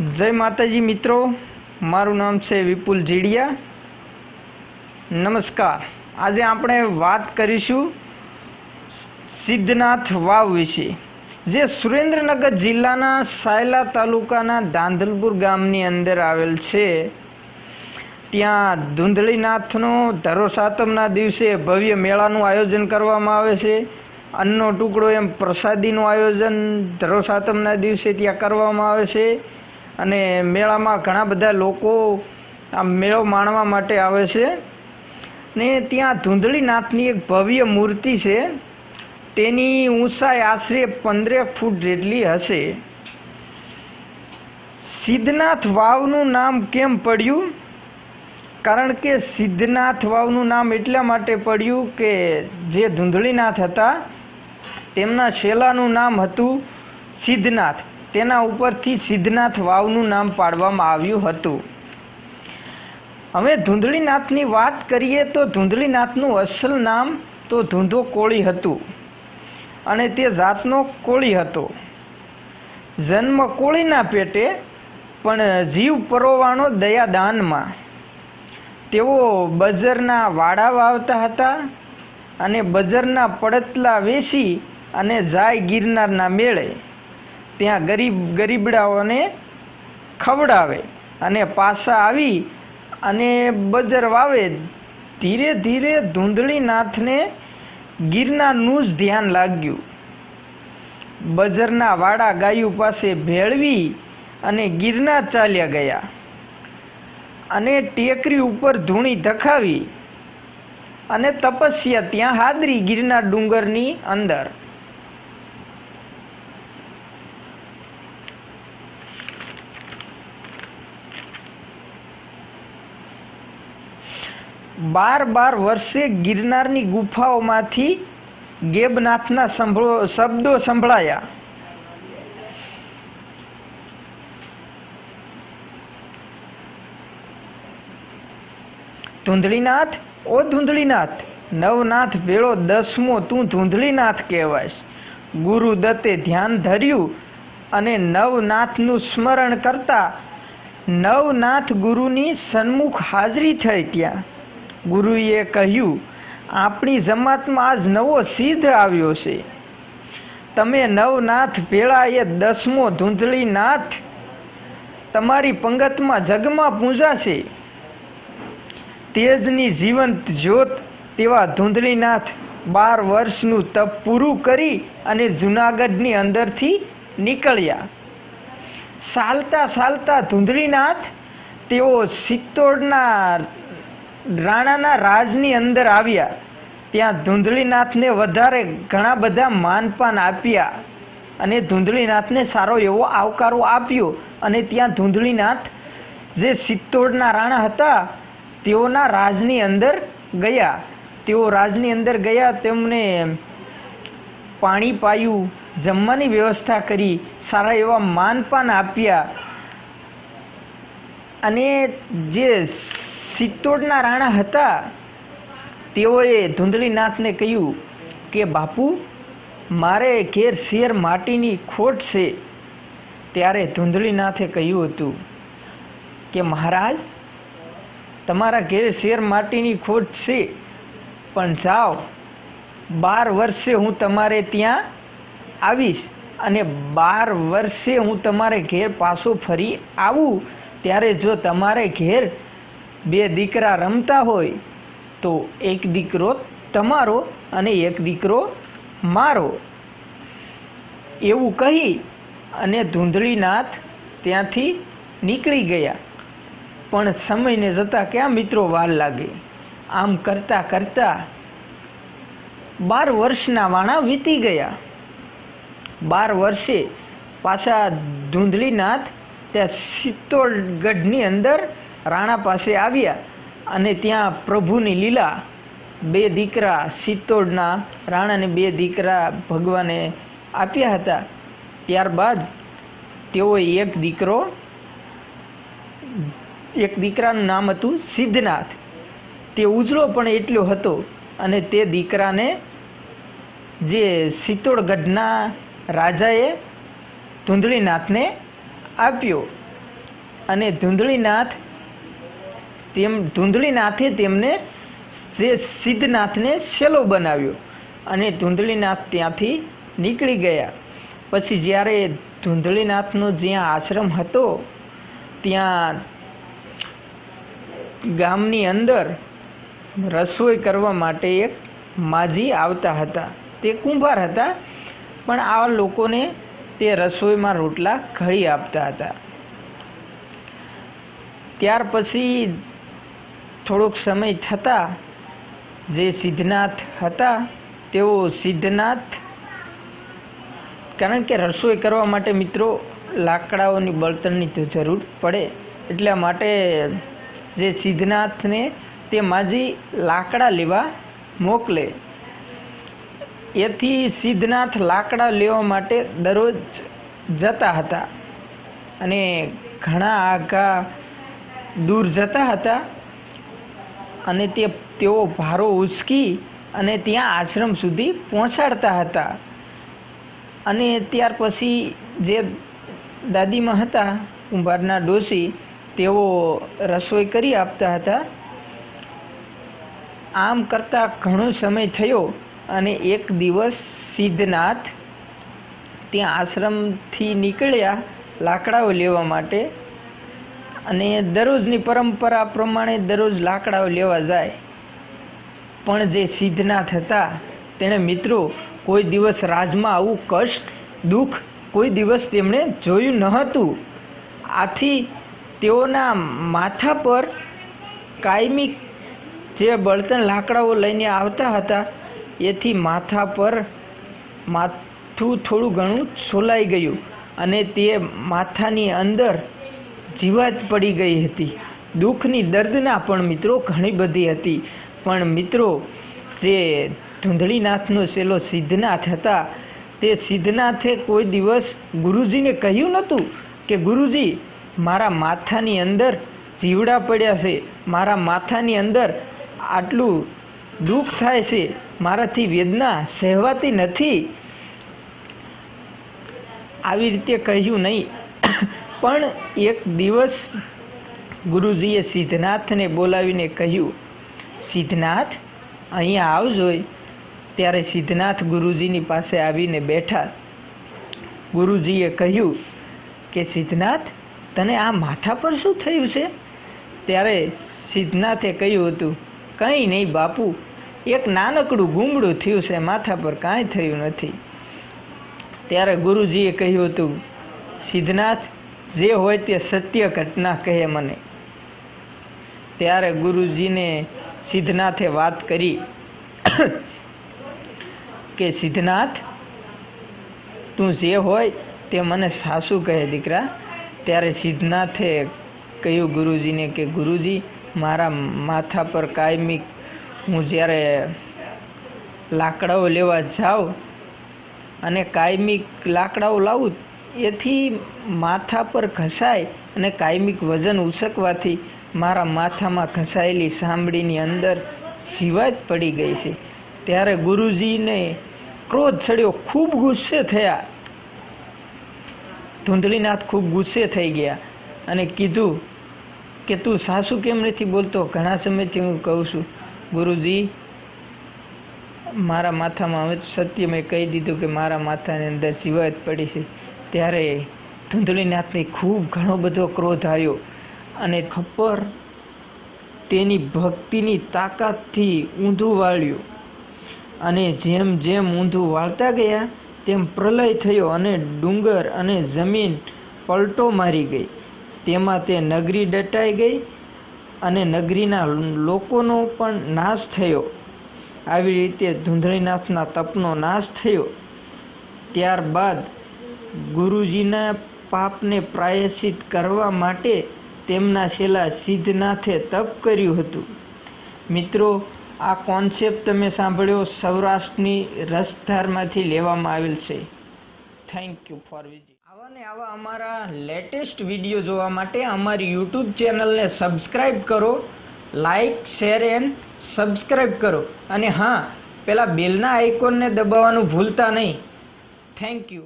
જય માતાજી મિત્રો, મારું નામ છે વિપુલ જીડિયા. નમસ્કાર. આજે આપણે વાત કરીશું સિદ્ધનાથ વાવ વિશે, જે સુરેન્દ્રનગર જિલ્લાના સાયલા તાલુકાના ધાંધલપુર ગામની અંદર આવેલ છે. ત્યાં ધૂંધળીનાથનો ધરો સાતમના દિવસે ભવ્ય મેળાનું આયોજન કરવામાં આવે છે. અન્નનો ટુકડો એમ પ્રસાદીનું આયોજન ધરો સાતમના દિવસે ત્યાં કરવામાં આવે છે. અને મેળામાં ઘણા બધા લોકો આ મેળો માણવા માટે આવે છે. ને ત્યાં ધૂંધળીનાથની એક ભવ્ય મૂર્તિ છે. તેની ઊંચાઈ આશરે પંદરેક ફૂટ જેટલી હશે. સિદ્ધનાથ વાવનું નામ કેમ પડ્યું? કારણ કે સિદ્ધનાથ વાવનું નામ એટલા માટે પડ્યું કે જે ધૂંધળીનાથ હતા, તેમના શેલાનું નામ હતું સિદ્ધનાથ. તેના ઉપરથી સિદ્ધનાથ વાવનું નામ પાડવામાં આવ્યું હતું. હવે ધૂંધળીનાથની વાત કરીએ તો ધૂંધળીનાથનું અસલ નામ તો ધૂંધો કોળી હતું અને તે જાતનો કોળી હતો. જન્મ કોળીના પેટે, પણ જીવ પરોવાણો દયાદાનમાં. તેઓ બજરના વાડા વાવતા હતા અને બજરના પડતલા વેચી અને જાય ગિરનારના મેળે. ત્યાં ગરીબ, ગરીબડાઓને ખવડાવે અને પાછા આવી અને બજર વાવે. ધીરે ધીરે ધૂંધળીનાથને ગિરનારનું જ ધ્યાન લાગ્યું. બજરના વાડા ગાયું પાસે ભેળવી અને ગિરનાર ચાલ્યા ગયા અને ટેકરી ઉપર ધૂણી ધખાવી અને તપસ્યા ત્યાં હાદરી ગિરનાર ડુંગરની અંદર બાર બાર વર્ષે ગિરનારની ગુફાઓમાંથી ગેબનાથના સંભળો, શબ્દો સંભળાયા. ધૂંધળીનાથ, ઓ ધૂંધળીનાથ, નવનાથ ભેળો દસમો તું ધૂંધળીનાથ કહેવાશ ગુરુ દત્તે ધ્યાન ધર્યું અને નવનાથનું સ્મરણ કરતા નવનાથ ગુરુની સન્મુખ હાજરી થઈ ત્યાં. ગુરુએ કહ્યું, આપણી જમાતમાં આજ નવો સિદ્ધ આવ્યો છે. તમે નવનાથ ભેળા એ દસમો ધૂંધળીનાથ તમારી પંગતમાં જગમાં પૂજાશે તેજની જીવંત જ્યોત તેવા ધૂંધળીનાથ બાર વર્ષનું તપ પૂરું કરી અને જૂનાગઢની અંદરથી નીકળ્યા. ચાલતા ચાલતા ધૂંધળીનાથ તેઓ સિત્તોડના રાણાના રાજની અંદર આવ્યા. ત્યાં ધૂંધળીનાથને વધારે ઘણા બધા માનપાન આપ્યા અને ધૂંધળીનાથને સારો એવો આવકારો આપ્યો અને ત્યાં ધૂંધળીનાથ જે સિત્તોડના રાણા હતા, તેઓના રાજની અંદર ગયા. તેઓ રાજની અંદર ગયા, તેમને પાણી પાયું, જમવાની વ્યવસ્થા કરી, સારા એવા માનપાન આપ્યા. અને જે સિત્તોડના રાણા હતા, તેઓએ ધૂંધળીનાથને કહ્યું કે, બાપુ, મારે ઘેર શેર માટીની ખોટ છે. ત્યારે ધૂંધળીનાથે કહ્યું હતું કે, મહારાજ, તમારા ઘેર શેર માટીની ખોટ છે, પણ જાઓ, બાર વર્ષે હું તમારે ત્યાં આવીશ અને બાર વર્ષે હું તમારે ઘેર પાછો ફરી આવું ત્યારે જો તમારે ઘેર બે દીકરા રમતા હોય, તો એક દીકરો તમારો અને એક દીકરો મારો. એવું કહી અને ધૂંધળીનાથ ત્યાંથી નીકળી ગયા. પણ સમયને જતાં ક્યાં મિત્રો વાર લાગે? આમ કરતાં કરતાં બાર વર્ષના વાણા વીતી ગયા. બાર વર્ષે પાછા ધૂંધળીનાથ ત્યાં સિત્તોડગઢની અંદર રાણા પાસે આવ્યા અને ત્યાં પ્રભુની લીલા બે દીકરા સિત્તોડના રાણાને બે દીકરા ભગવાને આપ્યા હતા. ત્યારબાદ તેઓએ એક દીકરો, એક દીકરાનું નામ હતું સિદ્ધનાથ. તે ઉજળો પણ એટલો હતો અને તે દીકરાને જે સિત્તોડગઢના રાજાએ ધૂંધળીનાથને આપ્યો. અને ધૂંધળીનાથ તેમ, ધૂંધળીનાથે તેમને જે સિદ્ધનાથને સેલો બનાવ્યો અને ધૂંધળીનાથ ત્યાંથી નીકળી ગયા. પછી જ્યારે ધૂંધળીનાથનો જ્યાં આશ્રમ હતો, ત્યાં ગામની અંદર રસોઈ કરવા માટે એક માજી આવતા હતા. તે કુંભાર હતા, પણ આ લોકોને તે રસોઈમાં રોટલા ઘડી આપતા હતા. ત્યાર પછી થોડોક સમય થતાં જે સિદ્ધનાથ હતા, તેઓ સિદ્ધનાથ કારણ કે રસોઈ કરવા માટે મિત્રો લાકડાઓની બળતણની તો જરૂર પડે, એટલા માટે જે સિદ્ધનાથને તે માજી લાકડા લેવા મોકલે. એથી સિદ્ધનાથ લાકડા લેવા માટે દરરોજ જતા હતા. અને ઘણા આઘા દૂર જતા હતા. અને તે તેઓ ભારો ઉચકી અને ત્યાં આશ્રમ સુધી પહોંચાડતા હતા. અને ત્યાર પછી જે દાદીમાં હતા, કુંભારના ડોશી, તેઓ રસોઈ કરી આપતા હતા. આમ કરતાં ઘણો સમય થયો અને એક દિવસ સિદ્ધનાથ ત્યાં આશ્રમથી નીકળ્યા લાકડાઓ લેવા માટે. અને દરરોજની પરંપરા પ્રમાણે દરરોજ લાકડાઓ લેવા જાય. પણ જે સિદ્ધનાથ હતા, તેણે મિત્રો, કોઈ દિવસ રાજમાં આવું કષ્ટ, દુઃખ, કોઈ દિવસ તેમણે જોયું ન હતું. આથી તેઓના માથા પર કાયમી જે બળતણ લાકડાઓ લઈને આવતા હતા એથી માથા પર માથું થોડું ઘણું છોલાઈ ગયું અને તે માથાની અંદર જીવાત પડી ગઈ હતી. દુઃખની દર્દના પણ મિત્રો ઘણી બધી હતી. પણ મિત્રો, જે ધૂંધળીનાથનો સેલો સિદ્ધનાથ હતા, તે સિદ્ધનાથે કોઈ દિવસ ગુરુજીને કહ્યું નહોતું કે, ગુરુજી, મારા માથાની અંદર જીવડા પડ્યા છે. મારા માથાની અંદર આટલું દુઃખ થાય છે. મારાથી વેદના સહેવાતી નથી. આવી રીતે કહ્યું નહીં. પણ એક દિવસ ગુરુજીએ સિદ્ધનાથને બોલાવીને કહ્યું, સિદ્ધનાથ, અહીંયા આવજો. ત્યારે સિદ્ધનાથ ગુરુજીની પાસે આવીને બેઠા. ગુરુજીએ કહ્યું કે, સિદ્ધનાથ, તને આ માથા પર શું થયું છે? ત્યારે સિદ્ધનાથે કહ્યું હતું કંઈ નહીં બાપુ, એક નાનકડું ગુમડું થયું છે, માથા પર કાંઈ થયું નથી. ત્યારે ગુરુજીએ કહ્યું હતું, સિદ્ધનાથ, જે હોય તે સત્ય ઘટના કહે મને. ત્યારે ગુરુજીને સિદ્ધનાથે વાત કરી કે, સિદ્ધનાથ, તું જે હોય તે મને સાસુ કહે દીકરા. ત્યારે સિદ્ધનાથે કહ્યું ગુરુજીને કે, ગુરુજી મારા માથા પર કાયમી હું જ્યારે લાકડાઓ લેવા જાઉં અને કાયમિક લાકડાઓ લાવું, એથી માથા પર ઘસાય અને કાયમિક વજન ઉસકવાથી મારા માથામાં ઘસાયેલી સાંભળીની અંદર જીવાત પડી ગઈ છે. ત્યારે ગુરુજીને ક્રોધ ચડ્યો, ખૂબ ગુસ્સે થયા. ધૂંધળીનાથ ખૂબ ગુસ્સે થઈ ગયા અને કીધું કે તું સાસુ કેમ નથી બોલતો? ઘણા સમયથી હું કહું છું, ગુરુજી, મારા માથામાં હવે સત્ય મેં કહી દીધું કે મારા માથાની અંદર જીવાત પડી છે. ત્યારે ધૂંધળીનાથને ખૂબ ઘણો બધો ક્રોધ આવ્યો અને ખપ્પર તેની ભક્તિની તાકાતથી ઊંધું વાળ્યું. અને જેમ જેમ ઊંધું વાળતા ગયા, તેમ પ્રલય થયો અને ડુંગર અને જમીન પલટો મારી ગઈ. તેમાં તે નગરી દટાઈ ગઈ અને નગરીના લોકોનો પણ નાશ થયો. આવી રીતે ધૂંધળીનાથના તપનો નાશ થયો. ત્યારબાદ ગુરુજીના પાપને પ્રાયશ્ચિત કરવા માટે તેમના છેલ્લા સિદ્ધનાથે તપ કર્યું હતું. મિત્રો, આ કોન્સેપ્ટ તમે સાંભળ્યો સૌરાષ્ટ્રની રસધારમાંથી લેવામાં આવેલ છે. થેન્ક યુ ફોર વિઝિટ આવા ને આવા અમારા લેટેસ્ટ વીડિયો જોવા માટે અમારી યુટ્યુબ ચેનલને સબસ્ક્રાઈબ કરો લાઈક શેર એન્ડ સબસ્ક્રાઈબ કરો. અને હા, પેલા બેલના આઇકોનને દબાવવાનું ભૂલતા નહીં. Thank you